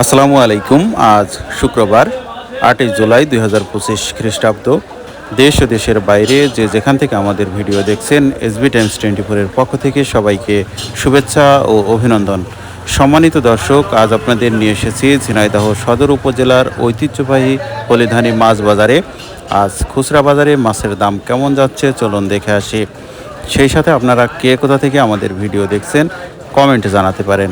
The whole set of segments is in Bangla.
আসসালামু আলাইকুম। আজ শুক্রবার আটই জুলাই দুই হাজার পঁচিশ খ্রিস্টাব্দ। দেশ ও দেশের বাইরে যে যেখান থেকে আমাদের ভিডিও দেখছেন, এসবি টাইমস টোয়েন্টি ফোরের পক্ষ থেকে সবাইকে শুভেচ্ছা ও অভিনন্দন। সম্মানিত দর্শক, আজ আপনাদের নিয়ে এসেছি ঝিনাইদহ সদর উপজেলার ঐতিহ্যবাহী হলিধানি মাছ বাজারে। আজ খুচরা বাজারে মাছের দাম কেমন যাচ্ছে চলুন দেখে আসি। সেই সাথে আপনারা কে কোথা থেকে আমাদের ভিডিও দেখছেন, কমেন্টে জানাতে পারেন।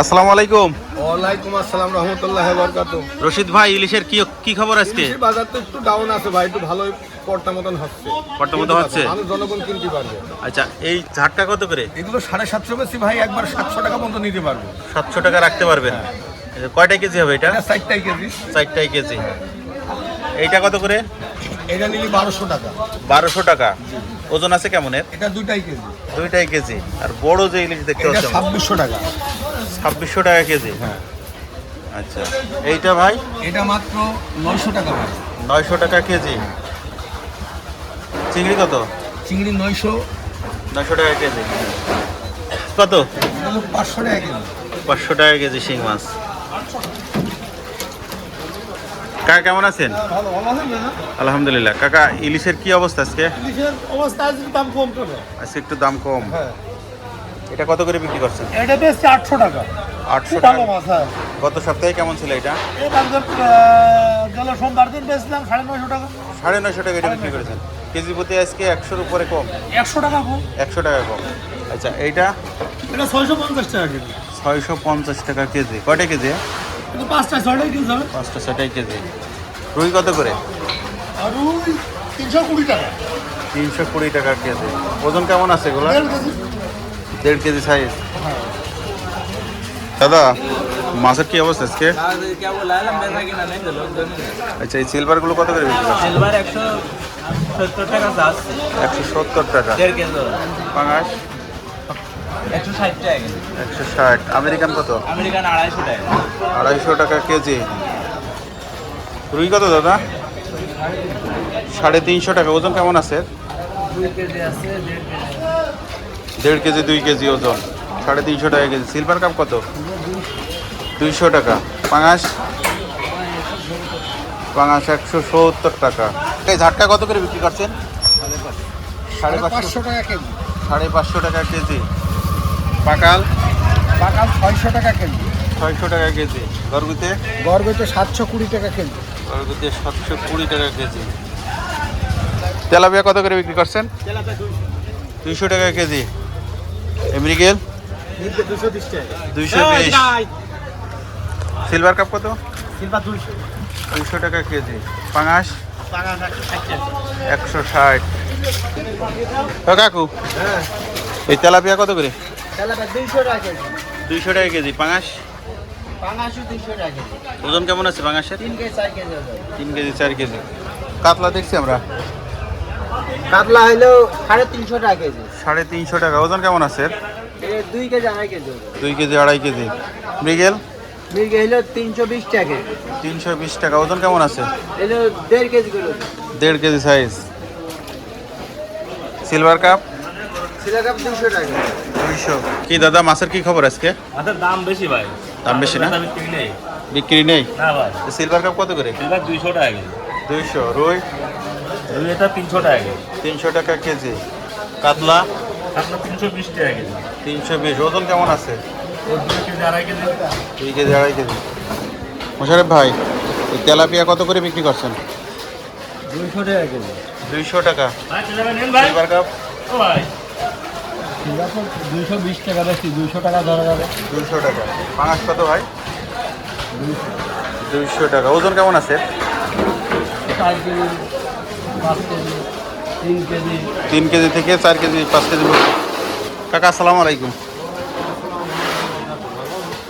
আসসালামু আলাইকুম। ওয়ালাইকুম আসসালাম রহমতুল্লাহ বরকাত রশিদ ভাই ইলিশের কি কি খবর আজকে? বাজার তো একটু ডাউন আছে ভাই একটু ভালোই পড়তা মতন হচ্ছে। পড়তা মতো হচ্ছে? মানুষ জনগণ কিনতে পারবে। আচ্ছা এই ঝাটকা কত করে? এগুলো সাড়ে সাতশো বেশি ভাই একবার সাতশো টাকা পর্যন্ত নিতে পারব। সাতশো টাকা রাখতে পারবেন এটা কয়টা কেজি হবে এটা? চারটাই কেজি। চারটাই কেজি। এইটা কত করে? এটা নিলি বারোশো টাকা। বারোশো টাকা। ওজন আছে কেমনের এটা দুইটাই কেজি। দুইটাই কেজি। আর বড় যে ইলিশ দেখতে পাচ্ছেন ছাব্বিশশো টাকা। ছাব্বিশশো টাকা কেজি। হ্যাঁ। আচ্ছা এইটা ভাই? এটা মাত্র নয়শো টাকা ভাই। নয়শো টাকা কেজি। চিংড়ি কত? চিংড়ি নয়শো। নয়শো টাকা কেজি। কত? পাঁচশো টাকা কেজি। পাঁচশো টাকা কেজি শিং মাছ। কাকা কেমন আছেন? ভালো ভালো হবে না আলহামদুলিল্লাহ। কাকা ইলিশের কি অবস্থা আজকে? ইলিশের অবস্থা আজকে দাম কম আজকে একটু দাম কম। হ্যাঁ। এটা কত করে বিক্রি করছেন? এটা বেশ আটশো টাকা। আটশো টাকা। মাছ হ্যাঁ। গত সপ্তাহে কেমন ছিল এটা? গেল সোমবার দিন বেচলাম সাড়ে নয়শো টাকা। সাড়ে নয়শো টাকা এটা বিক্রি করেছেন। কেজি প্রতি আজকে একশোর উপরে কম? একশো টাকা কম। একশো টাকা কম। আচ্ছা এইটা? এটা ছয়শো পঞ্চাশ টাকা কেজি। ছয়শো পঞ্চাশ টাকা কেজি। কয়টা কেজি? পাঁচটা ছয়টাই কেজি হবে। পাঁচটা ছটাই কেজি। রুই কত করে? আর ওই তিনশো কুড়ি টাকা। তিনশো কুড়ি টাকা কেজি। ওজন কেমন আছে এগুলো দেড় কেজি সাইজ দাদা, মাছের কি অবস্থা আজকে? আচ্ছা এই সিলভারগুলো কত করে বিক্রি সিলভার একশো সত্তর টাকা। একশো সত্তর টাকা পাঙাশ? একশো ষাট। টাকা আমেরিকান কত? আমেরিকান আড়াইশো টাকা আড়াইশো টাকা কেজি। রুই কত, দাদা? সাড়ে তিনশো টাকা। ওজন কেমন আছে? দুই কেজি আছে দেড় কেজি দেড় কেজি দুই কেজি ওজন সাড়ে তিনশো টাকা কেজি। সিলভার কাপ কত? দুইশো টাকা। পাঙাশ? পাঙাশ একশো সত্তর টাকা। এই ঝাটকা কত করে বিক্রি করছেন? সাড়ে পাঁচশো। টাকা কেজি। সাড়ে পাঁচশো টাকা কেজি। পাকাল? বাগান ছয়শো টাকা কেজি। ছয়শো টাকা কেজি। গরগুতে? গড়বেতে সাতশো কুড়ি টাকা কেজি। গরগুতে সাতশো কুড়ি টাকা কেজি। তেলাপিয়া কত করে বিক্রি করছেন? দুইশো টাকা কেজি। এমরিকেল দুইশো বিশ। সিলভার কাপ কত? কিংবা দুইশো। দুইশো টাকা কেজি। পাঙাশ? একশো ষাট কাকু এই তেলাপিয়া কত করে? দুইশো টাকা কেজি। পাঙাশ? ওজন কেমন আছে পাঙাশের? তিন কেজি চার কেজি। কাতলা দেখছি আমরা। কাতলা হইল সাড়ে তিনশো টাকা কেজি। সাড়ে তিনশো টাকা। ওজন কেমন আছে দুই কেজি আড়াই কেজি দুই কেজি আড়াই কেজি। মৃগেল? মির্গে হইল তিনশো বিশ টাকা কেজি। তিনশো বিশ টাকা। ওজন কেমন আছে? এলো দেড় কেজি করে দেড় কেজি সাইজ সিলভার কাপ সিলা কাপ দুশো টাকা দুইশো। কি দাদা মাছের কি খবর আজকে? মাছের দাম বেশি ভাই। দাম বেশি না? বিক্রি নেই। বিক্রি নেই? না ভাই। সিলভার কাপ কত করে? সিলভার দুইশো টাকা দুইশো। রুই? রুই এটা তিনশো টাকা কেজি। তিনশো টাকা কেজি। কাতলা? আপনার তিনশো বিশ টাকা কেজি। তিনশো বিশ। ওজন কেমন আছে? দুই কেজি আড়াই কেজি। দুই কেজি আড়াই কেজি। মোশারেফ ভাই এই তেলাপিয়া কত করে বিক্রি করছেন? দুইশো টাকা কেজি। দুইশো টাকা। ভাই চলে নেন ভাই। Silver cup? দুইশো বিশ টাকা বেশি দুইশো টাকা ধরা যাবে। দুইশো টাকা। পাঁচ কত ভাই? দুইশো। টাকা। ওজন কেমন আছে? চার কেজি তিন কেজি। থেকে চার কেজি, পাঁচ কেজি কাকা, আসসালামু আলাইকুম।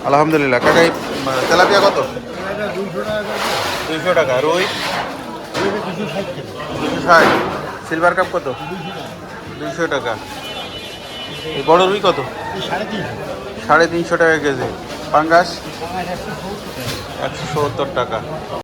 আলহামদুলিল্লাহ। কাকা তেলাপিয়া কত? দুইশো টাকা। রুই? ষাট। সিলভার কাপ কত? দুইশো টাকা। এই বড় রুই কত? সাড়ে তিনশো টাকা কেজি। পাঙ্গাস? একশো সত্তর টাকা।